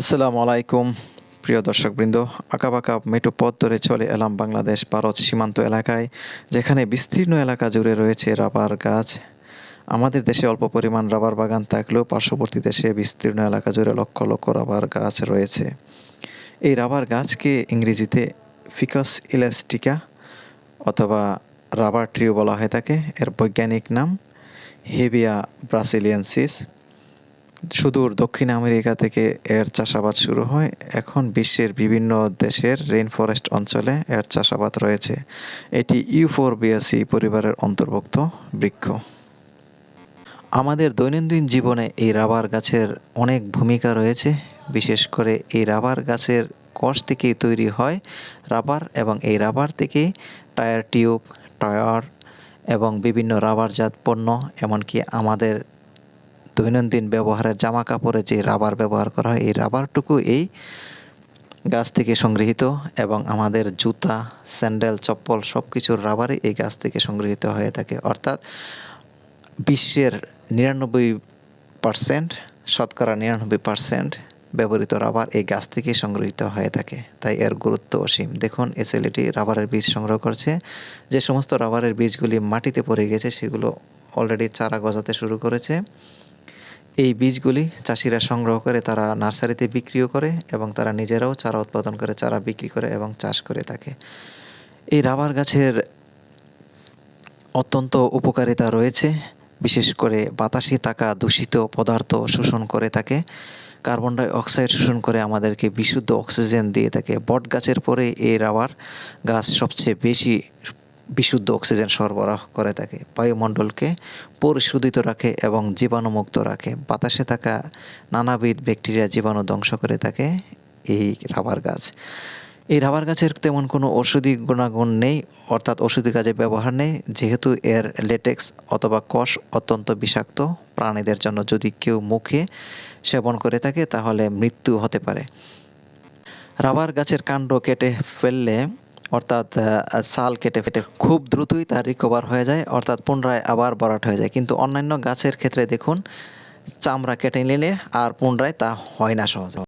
আসসালামু আলাইকুম, প্রিয় দর্শকবৃন্দ। আঁকা আঁকাবাঁকা মেট্রো পথ ধরে চলে এলাম বাংলাদেশ ভারত সীমান্ত এলাকায়, যেখানে বিস্তীর্ণ এলাকা জুড়ে রয়েছে রাবার গাছ। আমাদের দেশে অল্প পরিমাণ রাবার বাগান থাকলেও পার্শ্ববর্তী দেশে বিস্তীর্ণ এলাকা জুড়ে লক্ষ লক্ষ রাবার গাছ রয়েছে। এই রাবার গাছকে ইংরেজিতে ফিকাস ইলাস্টিকা অথবা রাবার ট্রিও বলা হয়ে থাকে। এর বৈজ্ঞানিক নাম হেভিয়া ব্রাসিলিয়ানসিস। সুদূর দক্ষিণ আমেরিকা থেকে এর চাষাবাদ শুরু হয়। এখন বিশ্বের বিভিন্ন দেশের রেইন ফরেস্ট অঞ্চলে এর চাষাবাদ রয়েছে। এটি ইউফোরবিয়াসি পরিবারের অন্তর্ভুক্ত বৃক্ষ। আমাদের দৈনন্দিন জীবনে এই রাবার গাছের অনেক ভূমিকা রয়েছে। বিশেষ করে এই রাবার গাছের কষ থেকেই তৈরি হয় রাবার এবং এই রাবার থেকে টায়ার টিউব টায়ার এবং বিভিন্ন রাবারজাত পণ্য, এমনকি আমাদের দৈনন্দিন ব্যবহারের জামা কাপড়ে যে রাবার ব্যবহার করা হয়, এই রাবারটুকু এই গাছ থেকে সংগৃহীত এবং আমাদের জুতা, স্যান্ডেল, চপ্পল সব কিছুর রাবারই এই গাছ থেকে সংগৃহীত হয়ে থাকে। অর্থাৎ বিশ্বের নিরানব্বই পার্সেন্ট শতকরা নিরানব্বই পার্সেন্ট ব্যবহৃত রাবার এই গাছ থেকে সংগৃহীত হয়ে থাকে। তাই এর গুরুত্ব অসীম। দেখুন, এই ছেলেটি রাবারের বীজ সংগ্রহ করছে। যে সমস্ত রাবারের বীজগুলি মাটিতে পড়ে গেছে, সেগুলো অলরেডি চারা গজাতে শুরু করেছে। এই বীজগুলি চাষিরা সংগ্রহ করে, তারা নার্সারিতে বিক্রিও করে এবং তারা নিজেরাও চারা উৎপাদন করে, চারা বিক্রি করে এবং চাষ করে থাকে। এই রাবার গাছের অত্যন্ত উপকারিতা রয়েছে, বিশেষ করে বাতাসে থাকা দূষিত পদার্থ শোষণ করে থাকে। কার্বন ডাই অক্সাইড শোষণ করে আমাদেরকে বিশুদ্ধ অক্সিজেন দিয়ে থাকে। বট গাছের পরে এই রাবার গাছ সবচেয়ে বেশি বিশুদ্ধ অক্সিজেন সরবরাহ করে থাকে। বায়ুমণ্ডলকে পরিশোধিত রাখে এবং জীবাণুমুক্ত রাখে। বাতাসে থাকা নানাবিধ ব্যাকটেরিয়া জীবাণু ধ্বংস করে থাকে এই রাবার গাছ। এই রাবার গাছের তেমন কোনো ওষুধি গুণাগুণ নেই, অর্থাৎ ওষুধি কাজে ব্যবহার নেই। যেহেতু এর লেটেক্স অথবা কষ অত্যন্ত বিষাক্ত, প্রাণীদের জন্য যদি কেউ মুখে সেবন করে থাকে, তাহলে মৃত্যু হতে পারে। রাবার গাছের কাণ্ড কেটে ফেললে অর্থাৎ সাল কেটে ফেটে খুব দ্রুতই তার রিকভার হয়ে যায়, অর্থাৎ পুনরায় আবার বরাট হয়ে যায়। কিন্তু অন্যান্য গাছের ক্ষেত্রে দেখুন, চামড়া কেটে নিলে আর পুনরায় তা হয় না সহজে।